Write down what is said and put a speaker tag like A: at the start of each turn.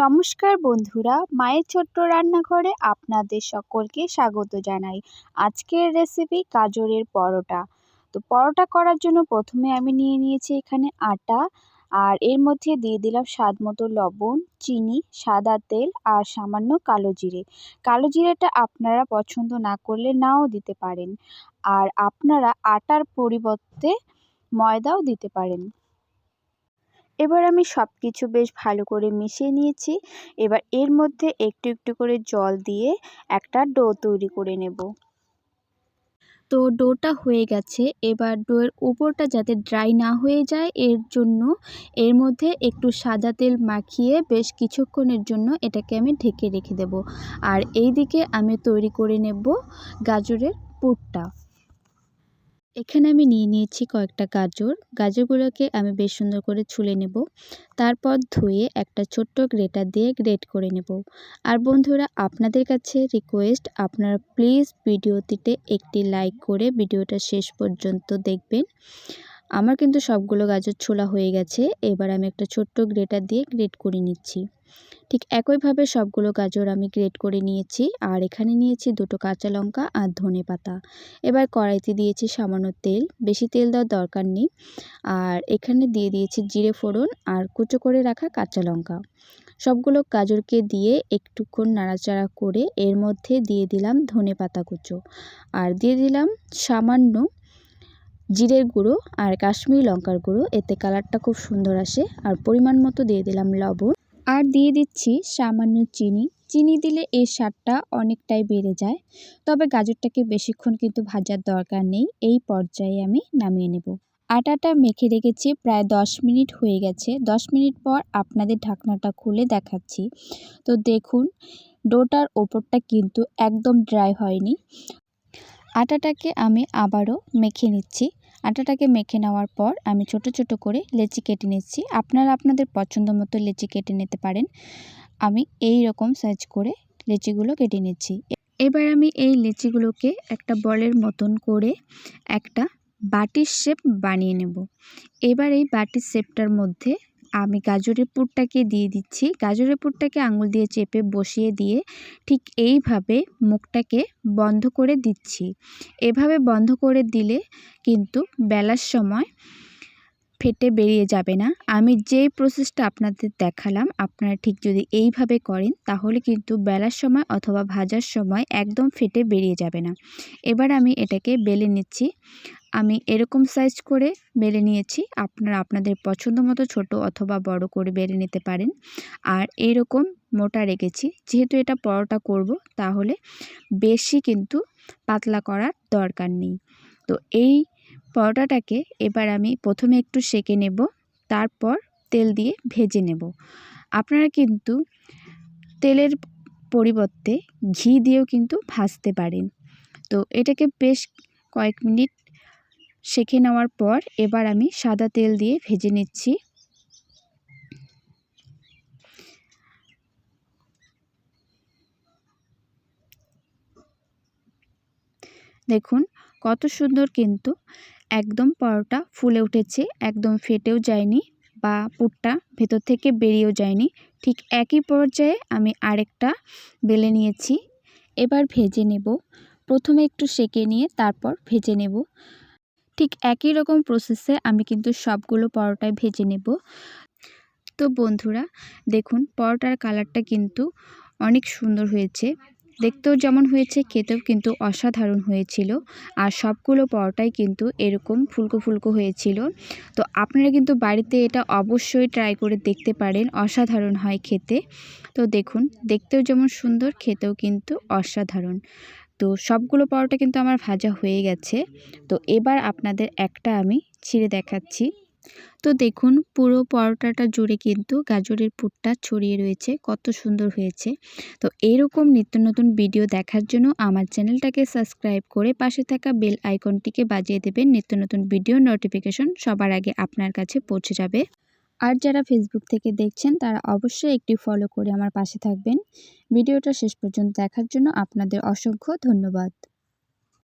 A: নমস্কার বন্ধুরা, মায়ের ছোট্ট রান্নাঘরে আপনাদের সকলকে স্বাগত জানাই। আজকের রেসিপি গাজরের পরোটা। তো পরোটা করার জন্য প্রথমে আমি নিয়ে নিয়েছি এখানে আটা, আর এর মধ্যে দিয়ে দিলাম স্বাদ মতো লবণ, চিনি, সাদা তেল, আর সামান্য কালো জিরে। কালো জিরেটা আপনারা পছন্দ না করলে নাও দিতে পারেন। আর আপনারা আটার পরিবর্তে ময়দাও দিতে পারেন। এবার আমি সব কিছু বেশ ভালো করে মিশিয়ে নিয়েছি। এবার এর মধ্যে একটু একটু করে জল দিয়ে একটা ডো তৈরি করে নেব। তো ডোটা হয়ে গেছে। এবার ডোয়ের উপরটা যাতে ড্রাই না হয়ে যায়, এর জন্য এর মধ্যে একটু সাদা তেল মাখিয়ে বেশ কিছুক্ষণের জন্য এটাকে আমি ঢেকে রেখে দেব। আর এই দিকে আমি তৈরি করে নেব গাজরের পুরটা। এখানে আমি নিয়ে নিয়েছি কয়েকটা গাজর। গাজরগুলোকে আমি বেশ সুন্দর করে ছুলে নেব। তারপর ধুয়ে একটা ছোট্ট গ্রেটার দিয়ে গ্রেট করে নেব। আর বন্ধুরা, আপনাদের কাছে রিকোয়েস্ট আপনারা প্লিজ ভিডিওটিতে একটি লাইক করে ভিডিওটা শেষ পর্যন্ত দেখবেন। আমার কিন্তু সবগুলো গাজর ছোলা হয়ে গেছে। এবার আমি একটা ছোট্ট গ্রেটার দিয়ে গ্রেট করে নিচ্ছি। ঠিক একইভাবে সবগুলো গাজর আমি গ্রেট করে নিয়েছি। আর এখানে নিয়েছি দুটো কাঁচা লঙ্কা আর ধনে পাতা। এবার কড়াইতে দিয়েছি সামান্য তেল। বেশি তেল দেওয়ার দরকার নেই। আর এখানে দিয়ে দিয়েছি জিরে ফোড়ন আর কুচো করে রাখা কাঁচা লঙ্কা। সবগুলো গাজরকে দিয়ে একটুক্ষণ নাড়াচাড়া করে এর মধ্যে দিয়ে দিলাম ধনে পাতা কুচো। আর দিয়ে দিলাম সামান্য জিরের গুঁড়ো আর কাশ্মীরি লঙ্কার গুঁড়ো, এতে কালারটা খুব সুন্দর আসে। আর পরিমাণ মতো দিয়ে দিলাম লবণ। আর দিয়ে দিচ্ছি সামান্য চিনি। চিনি দিলে এর স্বাদটা অনেকটাই বেড়ে যায়। তবে গাজরটাকে বেশিক্ষণ কিন্তু ভাজার দরকার নেই। এই পর্যায়ে আমি নামিয়ে নেব। আটাটা মেখে রেখেছি প্রায় দশ মিনিট হয়ে গেছে। দশ মিনিট পর আপনাদের ঢাকনাটা খুলে দেখাচ্ছি। তো দেখুন, ডোটার ওপরটা কিন্তু একদম ড্রাই হয়নি। আটাটাকে আমি আবারও মেখে নিচ্ছি। আটাটাকে মেখে নেওয়ার পর আমি ছোট ছোট করে লেচি কেটে নিচ্ছি। আপনারা আপনাদের পছন্দ মতো লেচি কেটে নিতে পারেন। আমি এই রকম সাইজ করে লেচিগুলো কেটে নিচ্ছি। এবার আমি এই লেচিগুলোকে একটা বলের মতন করে একটা বাটির শেপ বানিয়ে নেব। এবার এই বাটির শেপটার মধ্যে আমি গাজরের পুরটাকে দিয়ে দিচ্ছি। গাজরের পুরটাকে আঙুল দিয়ে চেপে বসিয়ে দিয়ে ঠিক এইভাবে মুখটাকে বন্ধ করে দিচ্ছি। এভাবে বন্ধ করে দিলে কিন্তু বেলার সময় ফেটে বেরিয়ে যাবে না। আমি যেই প্রসেসটা আপনাদের দেখালাম, আপনারা ঠিক যদি এইভাবে করেন, তাহলে কিন্তু বেলার সময় অথবা ভাজার সময় একদম ফেটে বেরিয়ে যাবে না। এবার আমি এটাকে বেলে নিচ্ছি। আমি এরকম সাইজ করে বেলে নিয়েছি। আপনারা আপনাদের পছন্দ মতো ছোটো অথবা বড় করে বেলে নিতে পারেন। আর এইরকম মোটা রেখেছি। যেহেতু এটা পরোটা করব, তাহলে বেশি কিন্তু পাতলা করার দরকার নেই। তো এই পরোটাটাকে এবার আমি প্রথমে একটু সেকে নেব, তারপর তেল দিয়ে ভেজে নেব। আপনারা কিন্তু তেলের পরিবর্তে ঘি দিয়েও কিন্তু ভাজতে পারেন। তো এটাকে বেশ কয়েক মিনিট সেঁকে নেওয়ার পর এবার আমি সাদা তেল দিয়ে ভেজে নিচ্ছি। দেখুন কত সুন্দর কিন্তু একদম পরোটা ফুলে উঠেছে, একদম ফেটেও যায়নি বা পুরটা ভেতর থেকে বেরিয়েও যায়নি। ঠিক একই পর্যায়ে আমি আরেকটা বেলে নিয়েছি। এবার ভেজে নেব। প্রথমে একটু সেকে নিয়ে তারপর ভেজে নেব। ঠিক একই রকম প্রসেসে আমি কিন্তু সবগুলো পরোটায় ভেজে নেব। তো বন্ধুরা, দেখুন পরোটার কালারটা কিন্তু অনেক সুন্দর হয়েছে। দেখতেও যেমন হয়েছে, খেতেও কিন্তু অসাধারণ হয়েছিল। আর সবগুলো পরোটাই কিন্তু এরকম ফুলকো ফুলকো হয়েছিল। তো আপনারা কিন্তু বাড়িতে এটা অবশ্যই ট্রাই করে দেখতে পারেন, অসাধারণ হয় খেতে। তো দেখুন, দেখতেও যেমন সুন্দর, খেতেও কিন্তু অসাধারণ। তো সবগুলো পরোটা কিন্তু আমার ভাজা হয়ে গেছে। তো এবার আপনাদের একটা আমি ছিঁড়ে দেখাচ্ছি। তো দেখুন, পুরো পরোটাটা জুড়ে কিন্তু গাজরের পুরটা ছড়িয়ে রয়েছে, কত সুন্দর হয়েছে। তো এরকম নিত্য নতুন ভিডিও দেখার জন্য আমার চ্যানেলটাকে সাবস্ক্রাইব করে পাশে থাকা বেল আইকনটিকে বাজিয়ে দেবেন। নিত্য নতুন ভিডিও নোটিফিকেশন সবার আগে আপনার কাছে পৌঁছে যাবে। আর যারা ফেসবুক থেকে দেখছেন, তারা অবশ্যই একটি ফলো করে আমার পাশে থাকবেন। ভিডিওটা শেষ পর্যন্ত দেখার জন্য আপনাদের অসংখ্য ধন্যবাদ।